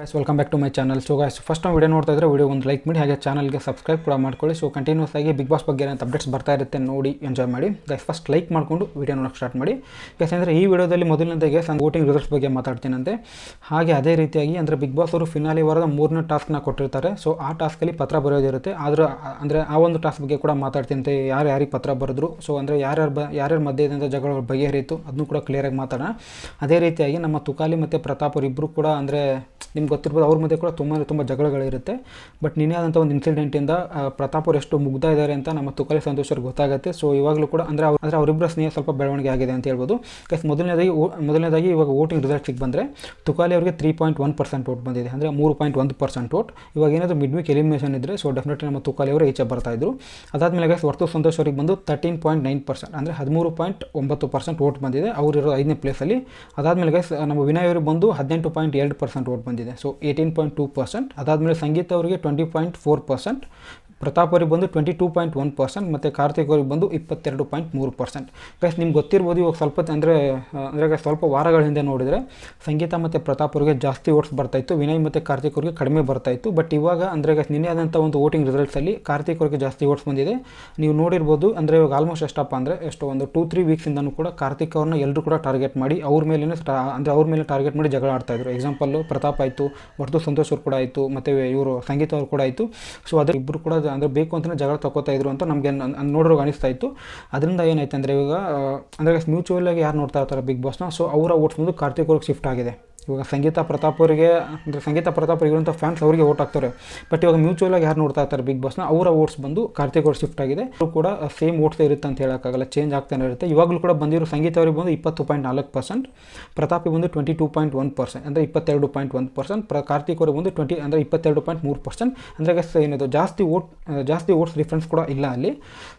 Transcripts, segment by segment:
Guys welcome back to my channel so guys first ನಾವು video ನೋಡ್ತಾ ಇದ್ರೆ video ಒಂದು ಲೈಕ್ ಮಾಡಿ, ಹಾಗೆ ಚಾನಲ್ಗೆ ಸಬ್ಸ್ಕ್ರೈಬ್ ಕೂಡ ಮಾಡ್ಕೊಳ್ಳಿ. ಸೊ ಕಂಟಿನ್ಯೂಸ್ ಆಗಿ ಬಿಗ್ ಬಾಸ್ ಬಗ್ಗೆ ಏನಂತ ಅಪ್ಡೇಟ್ಸ್ ಬರ್ತಾ ಇರುತ್ತೆ ನೋಡಿ ಎಂಜಾಯ್ ಮಾಡಿ. ಗೈಸ್ ಫಸ್ಟ್ ಲೈಕ್ ಮಾಡಿಕೊಂಡು ವಿಡಿಯೋ ನೋಡಕ್ಕೆ ಸ್ಟಾರ್ಟ್ ಮಾಡಿ. ಗೈಸ್ ಅಂದರೆ ಈ ವಿಡಿಯೋದಲ್ಲಿ ಮೊದಲನೇದಾಗೆ ನಾನು ವೋಟಿಂಗ್ ರಿಸಲ್ಟ್ಸ್ ಬಗ್ಗೆ ಮಾತಾಡ್ತೀನಂತೆ. ಹಾಗೆ ಅದೇ ರೀತಿಯಾಗಿ ಅಂದರೆ ಬಿಗ್ ಬಾಸ್ ಅವರು ಫಿನಾಲಿ ವಾರದ ಮೂರನೇ ಟಾಸ್ಕ್ನ ಕೊಟ್ಟಿರ್ತಾರೆ. ಸೊ ಆ ಟಾಸ್ಕಲ್ಲಿ ಪತ್ರ ಬರೆಯೋದಿರುತ್ತೆ. ಆದರೂ ಅಂದರೆ ಆ ಒಂದು ಟಾಸ್ಕ್ ಬಗ್ಗೆ ಕೂಡ ಮಾತಾಡ್ತೀನಂತೆ. ಯಾರು ಯಾರಿಗೆ ಪತ್ರ ಬರೆದ್ರು. ಸೊ ಅಂದರೆ ಯಾರ್ಯಾರು ಬ ಯಾರ್ಯಾರ ಮಧ್ಯದಿಂದ ಜಗಳ ಬಗೆಹರಿಯಿತು. ಅದನ್ನು ಕೂಡ ಕ್ಲಿಯರಾಗಿ ಮಾತಾಡೋಣ. ಅದೇ ರೀತಿಯಾಗಿ ನಮ್ಮ ತುಕಾಲಿ ಮತ್ತು ಪ್ರತಾಪ್ ಅವರಿಬ್ಬರು ಕೂಡ ಅಂದರೆ ನಿಮ್ಗೆ ಗೊತ್ತಿರ್ಬೋದು, ಅವ್ರ ಮಧ್ಯೆ ಕೂಡ ತುಂಬ ತುಂಬ ಜಗಳಗಳಿರುತ್ತೆ. ಬಟ್ ನಿನ್ನೆ ಆದಂಥ ಒಂದು ಇನ್ಸಿಡೆಂಟಿಂದ ಪ್ರತಾಪ್ ಅವ್ರು ಎಷ್ಟು ಮುಗ್ಧ ಇದ್ದಾರೆ ಅಂತ ನಮ್ಮ ತುಕಾಲಿ ಸಂತೋಷ್ ಅವ್ರಿಗೆ ಗೊತ್ತಾಗುತ್ತೆ. ಸೊ ಇವಾಗಲೂ ಕೂಡ ಅಂದರೆ ಅವ್ರು, ಅಂದರೆ ಅವರಿಬ್ಬರ ಸ್ನೇಹ ಸ್ವಲ್ಪ ಬೆಳವಣಿಗೆ ಆಗಿದೆ ಅಂತ ಹೇಳ್ಬೋದು. ಗೈಸ್ ಮೊದಲನೇದಾಗಿ ಮೊದಲನೇದಾಗಿ ಇವಾಗ ವೋಟಿಂಗ್ ರಿಸಲ್ಟ್ಸಿಗೆ ಬಂದರೆ, ತುಕಾಲಿ ಅವರಿಗೆ three point one percent vote ಬಂದಿದೆ. ಅಂದರೆ ಮೂರು ಪಾಯಿಂಟ್ ಒಂದು ಪರ್ಸೆಂಟ್ ವೋಟ್ ಇವಾಗ ಏನಾದರೂ ಮಿಡ್ ವೀಕ್ ಎಲಿಮಿನೇಷನ್ ಇದ್ದರೆ ಸೊ ಡೆಫಿನೆಟ್ಲಿ ನಮ್ಮ ತುಕಾಲಿ ಅವರು ಈಚೆ ಇದ್ದರು ಅದಾದಮೇಲೆ ಗೈಸ್ ವರ್ತು ಸಂತೋಷ್ ಅವರಿಗೆ ಬಂದು ತರ್ಟೀನ್ ಪಾಯಿಂಟ್ ನೈನ್ ಪರ್ಸೆಂಟ್ ಅಂದರೆ ಹದಿಮೂರು ಪಾಯಿಂಟ್ ಒಂಬತ್ತು ಪರ್ಸೆಂಟ್ ವೋಟ್ ಬಂದಿದೆ. ಅವರಿರೋ ಐದನೇ ಪ್ಲೇಸಲ್ಲಿ ಅದಾದಮೇಲೆ ಗೈಸ್ ನಮ್ಮ ವಿನಯ್ ಅವರಿಗೆ ಬಂದು ಹದಿನೆಂಟು ಪಾಯಿಂಟ್ ಎರಡು ಪರ್ಸೆಂಟ್ ವೋಟ್ ಬಂದಿದೆ. So eighteen point two percent ಅದಾದಮೇಲೆ ಸಂಗೀತ ಅವರಿಗೆ twenty point four percent Prathap ಅವ್ರಿಗೆ ಬಂದು twenty two point one percent ಮತ್ತು ಕಾರ್ತಿಕ್ ಅವ್ರಿಗೆ ಬಂದು ಇಪ್ಪತ್ತೆರಡು ಪಾಯಿಂಟ್ ಮೂರು ಪರ್ಸೆಂಟ್ ಗೈಸ್ ನಿಮ್ಗೆ ಗೊತ್ತಿರ್ಬೋದು ಇವಾಗ ಸ್ವಲ್ಪ ಅಂದರೆ ಅಂದರೆ ಸ್ವಲ್ಪ ವಾರಗಳ ಹಿಂದೆ ನೋಡಿದರೆ ಸಂಗೀತ ಮತ್ತು ಪ್ರತಾಪ್ ಅವ್ರಿಗೆ ಜಾಸ್ತಿ ಓಟ್ಸ್ ಬರ್ತಾಯಿತ್ತು ವಿನಯ್ ಮತ್ತು ಕಾರ್ತಿಕ್ ಅವ್ರಿಗೆ ಕಡಿಮೆ ಬರ್ತಾಯಿತ್ತು ಬಟ್ ಇವಾಗ ಅಂದರೆ ಗೈಸ್ ನಿನ್ನೆ ಆದಂಥ ಒಂದು ಓಟಿಂಗ್ ರಿಸಲ್ಟ್ಸಲ್ಲಿ ಕಾರ್ತಿಕ್ ಅವ್ರಿಗೆ ಜಾಸ್ತಿ ಓಟ್ಸ್ ಬಂದಿದೆ. ನೀವು ನೋಡಿರ್ಬೋದು ಅಂದರೆ ಇವಾಗ ಆಲ್ಮೋಸ್ಟ್ ಎಷ್ಟಪ್ಪ ಅಂದರೆ ಎಷ್ಟೋ ಒಂದು ಟೂ ತ್ರೀ ವೀಕ್ಸಿಂದನೂ ಕೂಡ ಕಾರ್ತಿಕ್ ಅವ್ರನ್ನ ಎಲ್ಲರೂ ಕೂಡ ಟಾರ್ಗೆಟ್ ಮಾಡಿ ಅವ್ರ ಮೇಲೆ ಅಂದರೆ ಅವ್ರ ಮೇಲೆ ಟಾರ್ಗೆಟ್ ಮಾಡಿ ಜಗಳ ಆಡ್ತಾಯಿದ್ರು ಎಕ್ಸಾಂಪಲ್ಲು ಪ್ರತಾಪ್ ಆಯಿತು ಹೊರತು ಸಂತೋಷ್ ಅವ್ರು ಕೂಡ ಆಯಿತು, ಮತ್ತು ಇವರು ಸಂಗೀತ ಅವ್ರು ಕೂಡ ಆಯಿತು. ಸೊ ಅದೇ ಇಬ್ಬರು ಕೂಡ ಅಂದರೆ ಬೇಕು ಅಂತಲೇ ಜಗಳ ತಗೋತಾ ಇದ್ರು ಅಂತ ನಮಗೆ ನೋಡೋರು ಅನಿಸ್ತಾ ಇತ್ತು. ಅದರಿಂದ ಏನಾಯ್ತು ಅಂದರೆ ಇವಾಗ, ಅಂದರೆ ಮ್ಯೂಚುವಲ್ ಆಗಿ ಯಾರು ನೋಡ್ತಾ ಇರ್ತಾರೆ ಬಿಗ್ ಬಾಸ್ನ ಸೊ ಅವರ ಓಟ್ಸ್ ಮುಂದೆ ಕಾರ್ತಿಕ್ ಅವ್ರಿಗೆ ಶಿಫ್ಟ್ ಆಗಿದೆ. ಇವಾಗ ಸಂಗೀತ ಪ್ರತಾಪ್ ಅವರಿಗೆ, ಅಂದರೆ ಸಂಗೀತ ಪ್ರತಾಪ್ ಇರುವಂಥ ಫ್ಯಾನ್ಸ್ ಅವರಿಗೆ ಓಟ್ ಹಾಕ್ತಾರೆ. ಬಟ್ ಇವಾಗ ಮ್ಯೂಚುವಲ್ ಆಗಿ ಯಾರು ನೋಡ್ತಾ ಇರ್ತಾರೆ ಬಿಗ್ ಬಾಸ್ನ ಅವರ ಓಟ್ಸ್ ಬಂದು ಕಾರ್ತಿಕ್ ಅವ್ರು ಶಿಫ್ಟ್ ಆಗಿದೆ. ಅವರು ಕೂಡ ಸೇಮ್ ಓಟ್ಸ್ ಇರುತ್ತೆ ಅಂತ ಹೇಳೋಕ್ಕಾಗಲ್ಲ ಚೇಂಜ್ ಆಗ್ತಾನೆ ಇರುತ್ತೆ. ಇವಾಗಲೂ ಕೂಡ ಬಂದಿರೋ ಸಂಗೀತ ಅವರಿಗೆ ಬಂದು ಇಪ್ಪತ್ತು ಪಾಯಿಂಟ್ ನಾಲ್ಕು ಪರ್ಸೆಂಟ್ ಪ್ರತಾಪಿಗೆ ಬಂದು twenty two point one percent ಅಂದರೆ ಇಪ್ಪತ್ತೆರಡು ಪಾಯಿಂಟ್ ಒಂದು ಪರ್ಸೆಂಟ್ ಪ್ರ ಕಾರ್ತಿಕ್ ಅವರಿಗೆ ಬಂದು ಟ್ವೆಂಟಿ ಅಂದರೆ ಇಪ್ಪತ್ತೆರಡು ಪಾಯಿಂಟ್ ಮೂರು ಪರ್ಸೆಂಟ್ ಅಂದರೆ ಏನಿದು, ಜಾಸ್ತಿ ಓಟ್ ಜಾಸ್ತಿ ಓಟ್ಸ್ ಡಿಫ್ರೆನ್ಸ್ ಕೂಡ ಇಲ್ಲ ಅಲ್ಲಿ.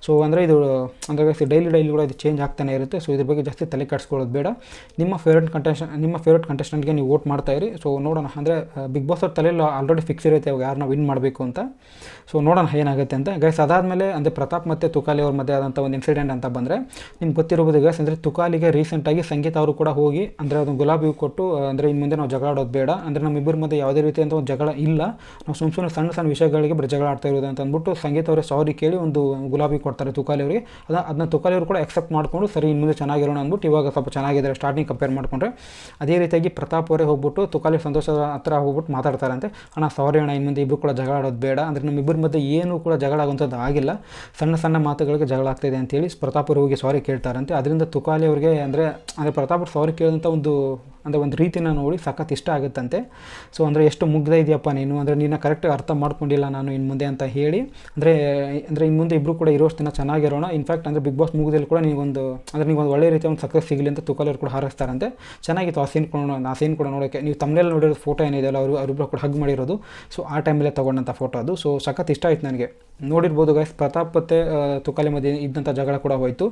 ಸೊ ಅಂದರೆ ಇದು, ಅಂದರೆ ಡೈಲಿ ಡೈಲಿ ಕೂಡ ಇದು ಚೇಂಜ್ ಆಗ್ತಾನೆ ಇರುತ್ತೆ. ಸೊ ಇದ್ರ ಬಗ್ಗೆ ಜಾಸ್ತಿ ತಲೆ ಕೆಡಿಸ್ಕೊಳ್ಳೋದು ಬೇಡ. ನಿಮ್ಮ ಫೇವ್ರೆಟ್ ಕಂಟೆಸ್ಟ್ ನಿಮ್ಮ ಫೇವ್ರೆಟ್ ಕಂಟೆಸ್ಟೆಂಟ್ಗೆ ನೀವು ವೋಟ್ ಮಾಡ್ತಾ ಇರಿ. ಸೊ ನೋಡೋಣ. ಅಂದರೆ ಬಿಗ್ ಬಾಸ್ ಅವ್ರ ತಲೆಯಲ್ಲಿ ಆಲ್ರೆಡಿ ಫಿಕ್ಸ್ ಇರುತ್ತೆ. ಇವಾಗ ಯಾರನ್ನ ವಿನ್ ಮಾಡಬೇಕು ಅಂತ. ಸೊ ನೋಡೋಣ ಏನಾಗುತ್ತೆ ಅಂತ. ಗೈಸ್ ಅದಾದಮೇಲೆ, ಅಂದರೆ ಪ್ರತಾಪ್ ಮತ್ತು ತುಕಾಲಿ ಅವ್ರ ಮಧ್ಯೆ ಆದಂಥ ಒಂದು ಇನ್ಸಿಡೆಂಟ್ ಅಂತ ಬಂದರೆ, ನಿಮ್ಗೆ ಗೊತ್ತಿರ್ಬೋದು ಗೈಸ್ ಅಂದರೆ ತುಕಾಲಿಗೆ ರೀಸೆಂಟಾಗಿ ಸಂಗೀತ ಅವರು ಕೂಡ ಹೋಗಿ, ಅಂದರೆ ಅದನ್ನು ಗುಲಾಬಿ ಕೊಟ್ಟು, ಅಂದರೆ ಇನ್ನು ಮುಂದೆ ನಾವು ಜಗಳ ಆಡೋದು ಬೇಡ. ಅಂದರೆ ನಮ್ಮಿಬ್ಬರ ಮಧ್ಯೆ ಯಾವುದೇ ರೀತಿಯಂಥ ಒಂದು ಜಗಳ ಇಲ್ಲ. ನಾವು ಸುಮ್ಮ ಸುಮ್ಮನೆ ಸಣ್ಣ ಸಣ್ಣ ವಿಷಯಗಳಿಗೆ ಬರೀ ಜಗಳ ಆಡ್ತಾ ಇರೋದು ಅಂತ ಅಂದ್ಬಿಟ್ಟು ಸಂಗೀತ ಅವರೇ ಸಾರಿ ಕೇಳಿ ಒಂದು ಗುಲಾಬಿ ಕೊಡ್ತಾರೆ ತುಕಾಲಿ ಅವರಿಗೆ. ಅದು ಅದನ್ನ ತುಕಾಲಿ ಅವರು ಕೂಡ ಎಕ್ಸೆಪ್ಟ್ ಮಾಡಿಕೊಂಡು, ಸರಿ ಇನ್ನು ಮುಂದೆ ಚೆನ್ನಾಗಿರೋಣ ಅಂದ್ಬಿಟ್ಟು ಇವಾಗ ಸ್ವಲ್ಪ ಚೆನ್ನಾಗಿದ್ದಾರೆ ಸ್ಟಾರ್ಟಿಂಗ್ ಕಂಪೇರ್ ಮಾಡಿಕೊಂಡ್ರೆ. ಅದೇ ರೀತಿಯಾಗಿ ಪ್ರತಾಪ್ ಅವರೇ ಹೋಗ್ಬಿಟ್ಟು ತುಕಾಲಿ ಸಂತೋಷ ಹತ್ರ ಹೋಗ್ಬಿಟ್ಟು ಮಾತಾಡ್ತಾರಂತೆ. ಅಣ್ಣ ಸಾರಿ ಅಣ್ಣ ಇನ್ನು ಮುಂದೆ ಇಬ್ಬರು ಕೂಡ ಜಗಳ ಆಡೋದು ಬೇಡ. ಅಂದರೆ ನಮ್ಮಿಬ್ಬರ ಮಧ್ಯೆ ಏನೂ ಕೂಡ ಜಗಳ ಆಗುವಂಥದ್ದು ಆಗಿಲ್ಲ. ಸಣ್ಣ ಸಣ್ಣ ಮಾತುಗಳಿಗೆ ಜಗಳ ಆಗ್ತಾಯಿದೆ ಅಂತೇಳಿ ಪ್ರತಾಪ್ ಅವರು ಹೋಗಿ ಸಾರಿ ಕೇಳ್ತಾರಂತೆ. ಅದರಿಂದ ತುಕಾಲಿ ಅವರಿಗೆ ಅಂದರೆ ಅಂದರೆ ಪ್ರತಾಪ್ ಅವ್ರು ಸಾರಿ ಕೇಳಿದಂಥ ಒಂದು ಅಂದರೆ ಒಂದು ರೀತಿನ ನೋಡಿ ಸಖತ್ ಇಷ್ಟ ಆಗುತ್ತಂತೆ. ಸೊ ಅಂದರೆ ಎಷ್ಟು ಮುಗ್ಧ ಇದೆಯಪ್ಪ ನೀನು? ಅಂದರೆ ನಿನ್ನ ಕರೆಕ್ಟಾಗಿ ಅರ್ಥ ಮಾಡ್ಕೊಂಡಿಲ್ಲ ನಾನು ಇನ್ನು ಮುಂದೆ ಅಂತ ಹೇಳಿ. ಅಂದರೆ ಅಂದರೆ ಇನ್ನು ಮುಂದೆ ಇಬ್ಬರು ಕೂಡ ಇರೋಷ್ಟು ದಿನ ಚೆನ್ನಾಗಿರೋಣ. ಇನ್ಫ್ಯಾಕ್ಟ್ ಅಂದರೆ ಬಿಗ್ ಬಾಸ್ ಮುಗಿದಲ್ಲಿ ಕೂಡ ನೀವೊಂದು ಅಂದರೆ ಒಂದು ಒಳ್ಳೆ ರೀತಿಯ ಒಂದು ಸಕ್ಸಸ್ ಸಿಗಲಿ ಅಂತ ತುಕಾಲವ್ರು ಕೂಡ ಹಾರಿಸ್ತಾರಂತೆ. ಚೆನ್ನಾಗಿತ್ತು ಆ ಸೀನ್ ಕೂಡ ಆ ಸೀನ್ ಕೂಡ ನೋಡೋಕ್ಕೆ ನೀವು ತಮ್ಮನೇಲಿ ನೋಡಿರೋ ಫೋಟೋ ಏನಿದೆಯಲ್ಲ ಅವರು ಅವರಿಬ್ಬರು ಕೂಡ ಹಗ್ ಮಾಡಿರೋದು. ಸೊ ಆ ಟೈಮಲ್ಲೇ ತೊಗೊಂಡಂಥ ಫೋಟೋ ಅದು. ಸೊ ಸಖತ್ ಇಷ್ಟ ಆಯ್ತು ನನಗೆ. ನೋಡಿರ್ಬೋದು ಗೈಸ್ ಪ್ರತಾಪ್ ಮತ್ತು ತುಕಾಲಿ ಮಧ್ಯೆ ಇದ್ದಂಥ ಜಗಳ ಕೂಡ ಹೋಯಿತು.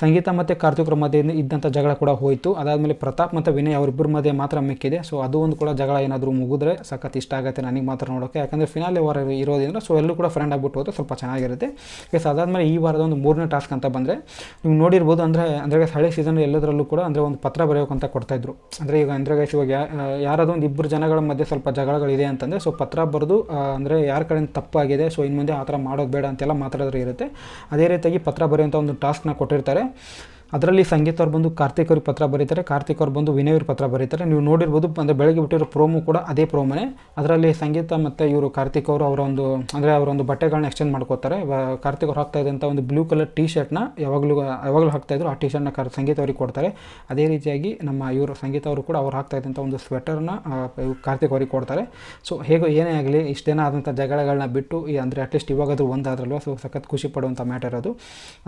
ಸಂಗೀತ ಮತ್ತು ಕಾರ್ತಿಕ್ರ ಮಧ್ಯೆ ಇದ್ದಂಥ ಜಗಳ ಕೂಡ ಹೋಯಿತು. ಅದಾದಮೇಲೆ ಪ್ರತಾಪ್ ಮತ್ತು ವಿನಯ್ ಅವರಿಬ್ಬರ ಮಧ್ಯೆ ಮಾತ್ರ ಮಿಕ್ಕಿದೆ. ಸೊ ಅದು ಒಂದು ಕೂಡ ಜಗಳ ಏನಾದರೂ ಮುಗಿದ್ರೆ ಸಖತ್ ಇಷ್ಟ ಆಗುತ್ತೆ ನನಗೆ ಮಾತ್ರ ನೋಡೋಕ್ಕೆ ಯಾಕಂದರೆ ಫಿನಾಲೆ ವಾರ ಇರೋದ್ರಿಂದ ಸೊ ಎಲ್ಲರೂ ಕೂಡ ಫ್ರೆಂಡ್ ಆಗಿಬಿಟ್ಟು ಹೋದ್ರೆ ಸ್ವಲ್ಪ ಚೆನ್ನಾಗಿರುತ್ತೆ. ಎಸ್ ಅದಾದಮೇಲೆ ಈ ವಾರದ ಒಂದು ಮೂರನೇ ಟಾಸ್ಕ್ ಅಂತ ಬಂದರೆ, ನೀವು ನೋಡಿರ್ಬೋದು ಅಂದರೆ ಅಂದರೆ ಹಳೆ ಸೀಸನ್ ಎಲ್ಲದರಲ್ಲೂ ಕೂಡ ಅಂದರೆ ಒಂದು ಪತ್ರ ಬರೆಯೋಕ್ಕಂತ ಕೊಡ್ತಾಯಿದ್ರು ಅಂದರೆ ಈಗ ಅಂದರೆ ಇವಾಗ ಯಾರಾದರೂ ಒಂದು ಇಬ್ಬರು ಜನಗಳ ಮಧ್ಯೆ ಸ್ವಲ್ಪ ಜಗಳಗಳಿದೆ ಅಂತಂದರೆ ಸೊ ಪತ್ರ ಬರೆದು ಅಂದರೆ ಯಾರ ಕಡೆಯಿಂದ ತಪ್ಪಾಗಿದೆ ಸೊ ಇನ್ನು ಮುಂದೆ ಆ ಥರ ಮಾಡೋದು ಬೇಡ ಅಂತೆಲ್ಲ ಮಾತಾಡೋದ್ರೆ ಇರುತ್ತೆ. ಅದೇ ರೀತಿಯಾಗಿ ಪತ್ರ ಬರೆಯುವಂಥ ಒಂದು ಟಾಸ್ಕ್ನ ಕೊಟ್ಟಿರ್ತಾರೆ. ಅದರಲ್ಲಿ ಸಂಗೀತ ಅವ್ರು ಬಂದು ಕಾರ್ತಿಕ್ ಅವ್ರಿಗೆ ಪತ್ರ ಬರೀತಾರೆ, ಕಾರ್ತಿಕ್ ಅವ್ರು ಬಂದು ವಿನಯ್ ಅವ್ರಿಗೆ ಪತ್ರ ಬರೀತಾರೆ. ನೀವು ನೋಡಿರ್ಬೋದು, ಅಂದರೆ ಬೆಳಗ್ಗೆ ಬಿಟ್ಟಿರೋ ಪ್ರೋಮು ಕೂಡ ಅದೇ ಪ್ರೋಮನೇ. ಅದರಲ್ಲಿ ಸಂಗೀತ ಮತ್ತು ಇವರು ಕಾರ್ತಿಕ್ ಅವರು ಅವರ ಒಂದು, ಅಂದರೆ ಅವರ ಒಂದು ಬಟ್ಟೆಗಳನ್ನ ಎಕ್ಸ್ಚೇಂಜ್ ಮಾಡ್ಕೋತಾರೆ. ಕಾರ್ತಿಕ್ ಅವ್ರು ಹಾಕ್ತಾ ಇದ್ದಂಥ ಒಂದು ಬ್ಲೂ ಕಲರ್ ಟೀ ಶರ್ಟ್ನ ಯಾವಾಗಲೂ ಯಾವಾಗಲೂ ಹಾಕ್ತಾ ಇದ್ರು, ಆ ಟೀ ಶರ್ಟ್ನ ಕಾರ್, ಸಂಗೀತ ಅವ್ರಿಗೆ ಕೊಡ್ತಾರೆ. ಅದೇ ರೀತಿಯಾಗಿ ನಮ್ಮ ಇವರು ಸಂಗೀತ ಅವರು ಕೂಡ ಅವ್ರು ಹಾಕ್ತಾ ಇದ್ದಂಥ ಒಂದು ಸ್ವೆಟರ್ನ ಕಾರ್ತಿಕ್ ಅವ್ರಿಗೆ ಕೊಡ್ತಾರೆ. ಸೊ ಹೇಗೋ ಏನೇ ಆಗಲಿ ಇಷ್ಟೇನ ಆದಂಥ ಜಗಳಗಳನ್ನ ಬಿಟ್ಟು ಅಂದರೆ ಅಟ್ಲೀಸ್ಟ್ ಇವಾಗಾದರೂ ಒಂದಾದ್ರಲ್ವ? ಸೊ ಸಖತ್ ಖುಷಿ ಪಡುವಂಥ ಮ್ಯಾಟರ್ ಅದು.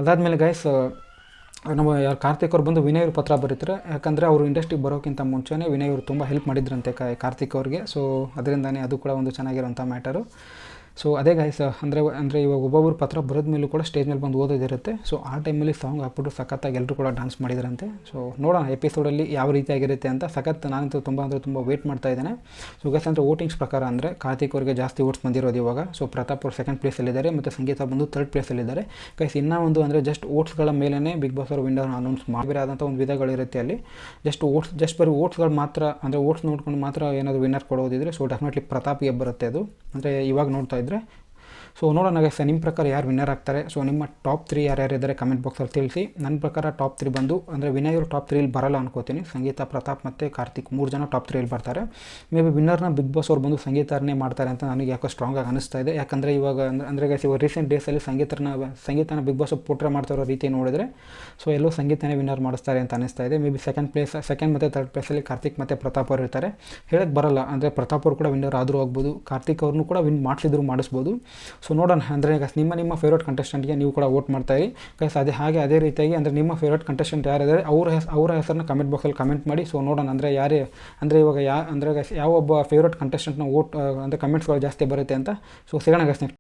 ಅದಾದಮೇಲೆ ಗೈಸ್ ನಮ್ಮ ಯಾರು ಕಾರ್ತಿಕ್ ಅವ್ರು ಬಂದು ವಿನಯ್ ಅವ್ರ ಪತ್ರ ಬರೀತಾರೆ. ಯಾಕಂದರೆ ಅವರು ಇಂಡಸ್ಟ್ರಿಗೆ ಬರೋಕ್ಕಿಂತ ಮುಂಚೆನೇ ವಿನಯ್ ಅವರು ತುಂಬ ಹೆಲ್ಪ್ ಮಾಡಿದ್ರಂತೆ ಕಾರ್ತಿಕ್ ಅವ್ರಿಗೆ. ಸೊ ಅದರಿಂದನೇ ಅದು ಕೂಡ ಒಂದು ಚೆನ್ನಾಗಿರೋಂಥ ಮ್ಯಾಟರು ಸೊ ಅದೇ ಗೈಸ್ ಅಂದರೆ ಅಂದರೆ ಇವಾಗ ಒಬ್ಬೊಬ್ಬರು ಪತ್ರ ಬರೋದ ಮೇಲೂ ಕೂಡ ಸ್ಟೇಜ್ ಮೇಲೆ ಬಂದು ಓದೋದಿರುತ್ತೆ ಸೊ ಆ ಟೈಮಲ್ಲಿ ಸಾಂಗ್ ಹಾಕ್ಬಿಟ್ಟು ಸಖತ್ತಾಗಿ ಎಲ್ಲರೂ ಕೂಡ ಡಾನ್ಸ್ ಮಾಡಿದ್ರಂತೆ. ಸೊ ನೋಡೋಣ ಎಪಿಸೋಡಲ್ಲಿ ಯಾವ ರೀತಿಯಾಗಿರುತ್ತೆ ಅಂತ. ಸಖತ್ ನಾನಂತೂ ತುಂಬ ಅಂದರೆ ತುಂಬ ವೇಟ್ ಮಾಡ್ತಾ ಇದ್ದೇನೆ. ಸೊ ಗೈಸ್ ಅಂದರೆ ವೋಟಿಂಗ್ಸ್ ಪ್ರಕಾರ ಅಂದರೆ ಕಾರ್ತಿಕ್ ಅವರಿಗೆ ಜಾಸ್ತಿ ಓಟ್ಸ್ ಬಂದಿರೋದು ಇವಾಗ. ಸೊ ಪ್ರತಾಪ್ ಅವರು ಸೆಕೆಂಡ್ ಪ್ಲೇಸಲ್ಲಿದ್ದಾರೆ ಮತ್ತು ಸಂಗೀತ ಬಂದು ತರ್ಡ್ ಪ್ಲೇಸಲ್ಲಿದ್ದಾರೆ ಗೈಸ್ ಇನ್ನೂ ಒಂದು ಅಂದರೆ ಜಸ್ಟ್ ಓಟ್ಸ್ಗಳ ಮೇಲೇ ಬಿಗ್ ಬಾಸ್ ಅವರು ವಿನ್ನರ್ ಅನೌನ್ಸ್ ಮಾಡಿರಾದಂಥ ಒಂದು ವಿಧಗಳಿರುತ್ತೆ ಅಲ್ಲಿ. ಜಸ್ಟ್ ಓಟ್ಸ್ ಜಸ್ಟ್ ಬರೀ ಓಟ್ಸ್ಗಳು ಮಾತ್ರ, ಅಂದರೆ ಓಟ್ಸ್ ನೋಡ್ಕೊಂಡು ಮಾತ್ರ ಏನಾದರೂ ವಿನ್ನರ್ ಕೊಡೋದಿದ್ರೆ ಸೊ ಡೆಫಿನೆಟ್ಲಿ ಪ್ರತಾಪ್ಗೆ ಬರುತ್ತೆ ಅದು. ಅಂದರೆ ಇವಾಗ ನೋಡ್ತಾ ಇದ್ದರೆ ಸೊ ನೋಡೋಣ ಗೈಸ್ ನಿಮ್ಮ ಪ್ರಕಾರ ಯಾರು ವಿನ್ನರ್ ಆಗ್ತಾರೆ. ಸೊ ನಿಮ್ಮ ಟಾಪ್ ತ್ರೀ ಇದ್ದಾರೆ ಕಮೆಂಟ್ ಬಾಕ್ಸಲ್ಲಿ ತಿಳಿಸಿ. ನನ್ನ ಪ್ರಕಾರ ಟಾಪ್ ತ್ರೀ ಬಂದು, ಅಂದರೆ ವಿನಯರು ಟಾಪ್ ತ್ರೀಲಿ ಬರಲ್ಲ ಅನ್ಕೋತೀನಿ. ಸಂಗೀತ, ಪ್ರತಾಪ್ ಮತ್ತು ಕಾರ್ತಿಕ್ ಮೂರು ಜನ ಟಾಪ್ ತ್ರೀಲಿ ಬರ್ತಾರೆ. ಮೇ ಬಿ ವಿನ್ನರ್ನ ಬಿಗ್ ಬಾಸ್ ಅವ್ರು ಬಂದು ಸಂಗೀತರನ್ನೇ ಮಾಡ್ತಾರೆ ಅಂತ ನನಗೆ ಯಾಕೋ ಸ್ಟ್ರಾಂಗ್ ಆಗಿ ಅನಿಸ್ತಾ ಇದೆ. ಯಾಕಂದರೆ ಇವಾಗ, ಅಂದ್ರೆ, ಅಂದರೆ ಗೈಸ್ ಇವಾಗ ರೀಸೆಂಟ್ ಡೇಸಲ್ಲಿ ಸಂಗೀತನ ಸಂಗೀತನ ಬಿಗ್ ಬಾಸ್ ಪೋಟ್ರೆ ಮಾಡ್ತಾ ಇರೋ ರೀತಿ ನೋಡಿದ್ರೆ ಸೊ ಎಲ್ಲೋ ಸಂಗೀತನೇ ವಿನ್ನರ್ ಮಾಡಿಸ್ತಾರೆ ಅಂತ ಅನಿಸ್ತಾ ಇದೆ. Maybe second place second ಮತ್ತು ತರ್ಡ್ ಪ್ಲೇಸಲ್ಲಿ ಕಾರ್ತಿಕ್ ಮತ್ತು ಪ್ರತಾಪ್ ಅವರು ಇರ್ತಾರೆ. ಹೇಳಕ್ಕೆ ಬರಲ್ಲ, ಅಂದರೆ ಪ್ರತಾಪ್ ಅವರು ಕೂಡ ವಿನ್ನರ್ ಆದರೂ ಆಗ್ಬೋದು, ಕಾರ್ತಿಕ್ ಅವ್ರನ್ನೂ ಕೂಡ ವಿನ್ ಮಾಡಿಸಿದ್ರು, ಮಾಡಿಸ್ಬೋದು. ಸೊ ನೋಡೋಣ. ಅಂದರೆ ಗೈಸ್ ನಿಮ್ಮ ನಿಮ್ಮ ಫೇವ್ರೇಟ್ ಕಂಟೆಸ್ಟೆಂಟ್ಗೆ ನೀವು ಕೂಡ ವೋಟ್ ಮಾಡ್ತಾಯಿರಿ ಗೈಸ್ ಅದೇ ಹಾಗೆ, ಅದೇ ರೀತಿಯಾಗಿ, ಅಂದರೆ ನಿಮ್ಮ ಫೇವ್ರೇಟ್ ಕಂಟೆಸ್ಟೆಂಟ್ ಯಾರಿದ್ದಾರೆ, ಅವರ ಹೆಸ್, ಅವರ ಹೆಸರನ್ನ ಕಮೆಂಟ್ ಬಾಕ್ಸಲ್ಲಿ ಕಮೆಂಟ್ ಮಾಡಿ. ಸೊ ನೋಡೋಣ. ಅಂದರೆ ಯಾರೇ, ಅಂದರೆ ಇವಾಗ ಯಾ, ಅಂದರೆ ಗೈಸ್ ಯಾವ ಒಬ್ಬ ಫೇವ್ರೇಟ್ ಕಂಟೆಸ್ಟೆಂಟ್ನ ವೋಟ್ ಅಂದರೆ ಕಮೆಂಟ್ಸ್ಗಳು ಜಾಸ್ತಿ ಬರುತ್ತೆ ಅಂತ. ಸೊ ಸಿಗೋಣ ಗೈಸ್ ನೆಕ್ಸ್ಟ್